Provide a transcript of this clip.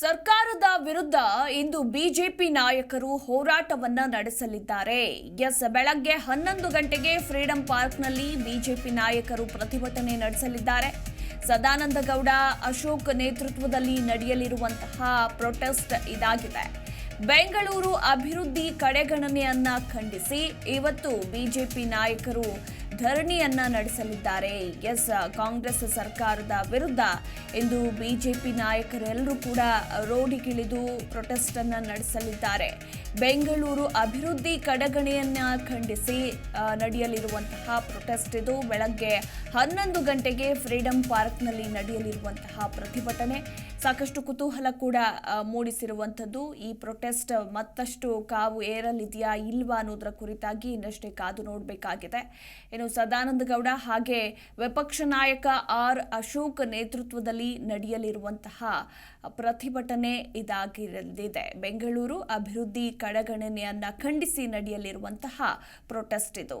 ಸರ್ಕಾರದ ವಿರುದ್ಧ ಇಂದು ಬಿಜೆಪಿ ನಾಯಕರು ಹೋರಾಟವನ್ನ ನಡೆಸಲಿದ್ದಾರೆ. ಎಸ್ ಬೆಳಗ್ಗೆ ಹನ್ನೊಂದು ಗಂಟೆಗೆ ಫ್ರೀಡಂ ಪಾರ್ಕ್ನಲ್ಲಿ ಬಿಜೆಪಿ ನಾಯಕರು ಪ್ರತಿಭಟನೆ ನಡೆಸಲಿದ್ದಾರೆ. ಸದಾನಂದ ಗೌಡ ಅಶೋಕ್ ನೇತೃತ್ವದಲ್ಲಿ ನಡೆಯಲಿರುವಂತಹ ಪ್ರೊಟೆಸ್ಟ್ ಇದಾಗಿದೆ. ಬೆಂಗಳೂರು ಅಭಿವೃದ್ಧಿ ಕಡೆಗಣನೆಯನ್ನ ಖಂಡಿಸಿ, ಇವತ್ತು ಬಿಜೆಪಿ ನಾಯಕರು ಧರಣಿಯನ್ನ ನಡೆಸಲಿದ್ದಾರೆ. ಎಸ್, ಕಾಂಗ್ರೆಸ್ ಸರ್ಕಾರದ ವಿರುದ್ಧ ಇಂದು ಬಿಜೆಪಿ ನಾಯಕರೆಲ್ಲರೂ ಕೂಡ ರೋಡಿಗಿಳಿದು ಪ್ರೊಟೆಸ್ಟ್ ಅನ್ನ ನಡೆಸಲಿದ್ದಾರೆ. ಬೆಂಗಳೂರು ಅಭಿವೃದ್ಧಿ ಕಡಗಣೆಯನ್ನ ಖಂಡಿಸಿ ನಡೆಯಲಿರುವಂತಹ ಪ್ರೊಟೆಸ್ಟ್ ಇದು ಬೆಳಗ್ಗೆ ಹನ್ನೊಂದು ಗಂಟೆಗೆ ಫ್ರೀಡಂ ಪಾರ್ಕ್ನಲ್ಲಿ ನಡೆಯಲಿರುವಂತಹ ಪ್ರತಿಭಟನೆ. ಸಾಕಷ್ಟು ಕುತೂಹಲ ಕೂಡ ಮೂಡಿಸಿರುವಂಥದ್ದು. ಈ ಪ್ರೊಟೆಸ್ಟ್ ಮತ್ತಷ್ಟು ಕಾವು ಏರಲಿದೆಯಾ ಇಲ್ವಾ ಅನ್ನೋದರ ಕುರಿತಾಗಿ ಇನ್ನಷ್ಟೇ ಕಾದು ನೋಡಬೇಕಾಗಿದೆ. ಇನ್ನು ಸದಾನಂದ ಗೌಡ ಹಾಗೆ ವಿಪಕ್ಷ ನಾಯಕ ಆರ್ ಅಶೋಕ್ ನೇತೃತ್ವದಲ್ಲಿ ನಡೆಯಲಿರುವಂತಹ ಪ್ರತಿಭಟನೆ ಇದಾಗಿರಲಿದೆ. ಬೆಂಗಳೂರು ಅಭಿವೃದ್ಧಿ ಕಡೆಗಣನೆಯನ್ನ ಖಂಡಿಸಿ ನಡೆಯಲಿರುವಂತಹ ಪ್ರೊಟೆಸ್ಟ್ ಇದು.